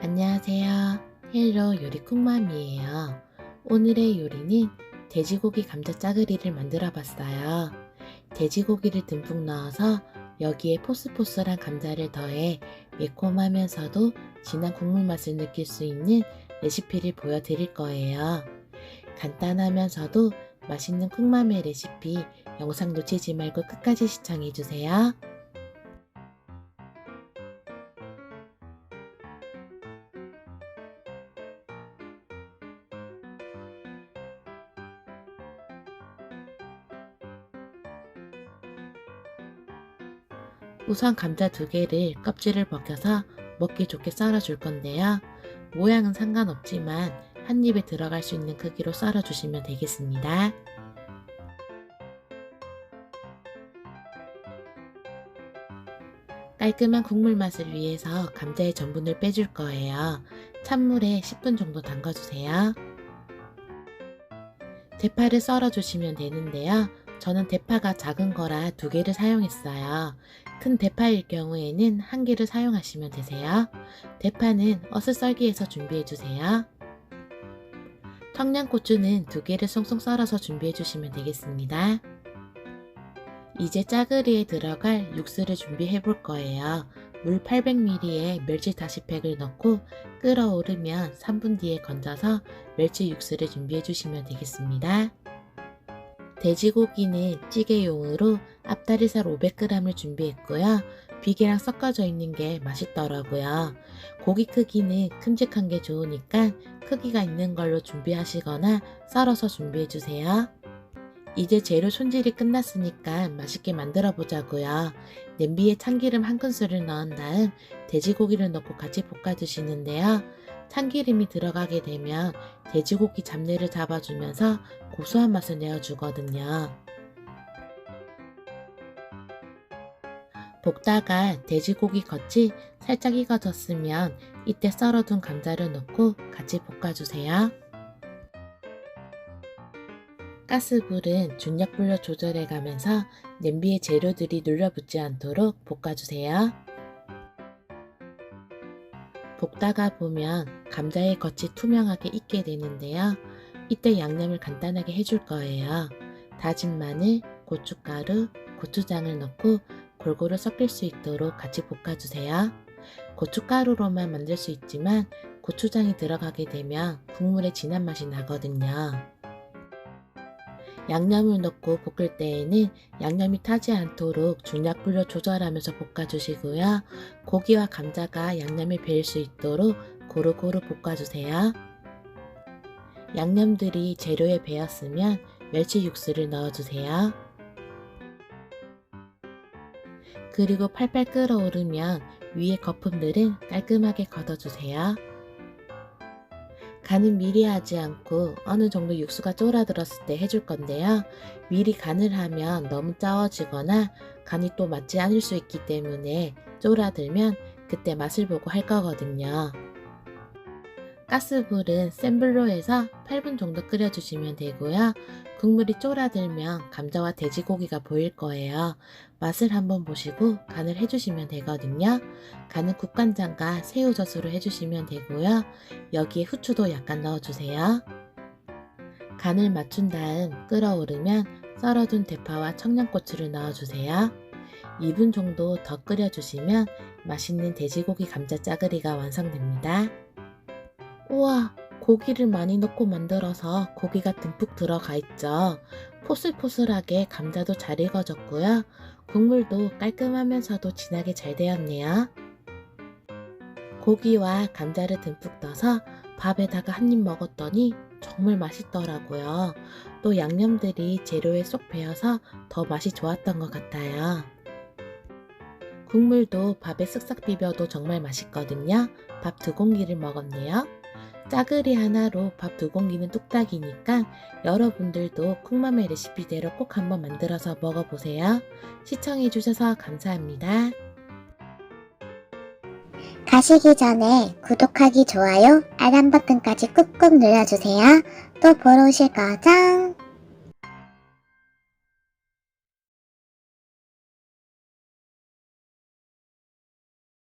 안녕하세요. 헬로 요리 쿡맘이에요. 오늘의 요리는 돼지고기 감자 짜글이를 만들어 봤어요. 돼지고기를 듬뿍 넣어서 여기에 포스포스한 감자를 더해 매콤하면서도 진한 국물 맛을 느낄 수 있는 레시피를 보여드릴 거예요. 간단하면서도 맛있는 쿡맘의 레시피 영상 놓치지 말고 끝까지 시청해주세요. 우선 감자 두 개를 껍질을 벗겨서 먹기 좋게 썰어줄 건데요. 모양은 상관없지만 한 입에 들어갈 수 있는 크기로 썰어주시면 되겠습니다. 깔끔한 국물 맛을 위해서 감자의 전분을 빼줄 거예요. 찬물에 10분 정도 담가주세요. 대파를 썰어주시면 되는데요. 저는 대파가 작은 거라 두 개를 사용했어요. 큰 대파일 경우에는 한 개를 사용하시면 되세요. 대파는 어슷 썰기해서 준비해주세요. 청양고추는 두 개를 송송 썰어서 준비해주시면 되겠습니다. 이제 짜글이에 들어갈 육수를 준비해 볼 거예요. 물 800ml에 멸치 다시팩을 넣고 끓어오르면 3분 뒤에 건져서 멸치 육수를 준비해 주시면 되겠습니다. 돼지고기는 찌개용으로 앞다리살 500g을 준비했고요. 비계랑 섞어져 있는 게 맛있더라고요. 고기 크기는 큼직한 게 좋으니까 크기가 있는 걸로 준비하시거나 썰어서 준비해 주세요. 이제 재료 손질이 끝났으니까 맛있게 만들어 보자고요. 냄비에 참기름 한 큰술을 넣은 다음 돼지고기를 넣고 같이 볶아 주시는데요. 참기름이 들어가게 되면 돼지고기 잡내를 잡아주면서 고소한 맛을 내어주거든요. 볶다가 돼지고기 겉이 살짝 익어졌으면 이때 썰어둔 감자를 넣고 같이 볶아주세요. 가스불은 중약불로 조절해 가면서 냄비에 재료들이 눌려붙지 않도록 볶아주세요. 볶다가 보면 감자의 겉이 투명하게 익게 되는데요. 이때 양념을 간단하게 해줄 거예요. 다진 마늘, 고춧가루, 고추장을 넣고 골고루 섞일 수 있도록 같이 볶아주세요. 고춧가루로만 만들 수 있지만 고추장이 들어가게 되면 국물의 진한 맛이 나거든요. 양념을 넣고 볶을 때에는 양념이 타지 않도록 중약불로 조절하면서 볶아주시고요. 고기와 감자가 양념에 배일 수 있도록 고루고루 볶아주세요. 양념들이 재료에 배었으면 멸치 육수를 넣어주세요. 그리고 팔팔 끓어오르면 위에 거품들은 깔끔하게 걷어주세요. 간은 미리 하지 않고 어느 정도 육수가 쫄아들었을 때 해줄 건데요. 미리 간을 하면 너무 짜워지거나 간이 또 맞지 않을 수 있기 때문에 쫄아들면 그때 맛을 보고 할 거거든요. 가스불은 센 불로 해서 8분 정도 끓여주시면 되고요. 국물이 쫄아들면 감자와 돼지고기가 보일 거예요. 맛을 한번 보시고 간을 해주시면 되거든요. 간은 국간장과 새우젓으로 해주시면 되고요. 여기에 후추도 약간 넣어주세요. 간을 맞춘 다음 끓어오르면 썰어둔 대파와 청양고추를 넣어주세요. 2분 정도 더 끓여주시면 맛있는 돼지고기 감자 짜글이가 완성됩니다. 우와, 고기를 많이 넣고 만들어서 고기가 듬뿍 들어가 있죠. 포슬포슬하게 감자도 잘 익어졌고요. 국물도 깔끔하면서도 진하게 잘 되었네요. 고기와 감자를 듬뿍 떠서 밥에다가 한 입 먹었더니 정말 맛있더라고요. 또 양념들이 재료에 쏙 배어서 더 맛이 좋았던 것 같아요. 국물도 밥에 쓱싹 비벼도 정말 맛있거든요. 밥 두 공기를 먹었네요. 짜글이 하나로 밥 두 공기는 뚝딱이니까 여러분들도 쿡맘의 레시피대로 꼭 한번 만들어서 먹어보세요. 시청해주셔서 감사합니다. 가시기 전에 구독하기, 좋아요, 알람 버튼까지 꾹꾹 눌러주세요. 또 보러 오실 거죠?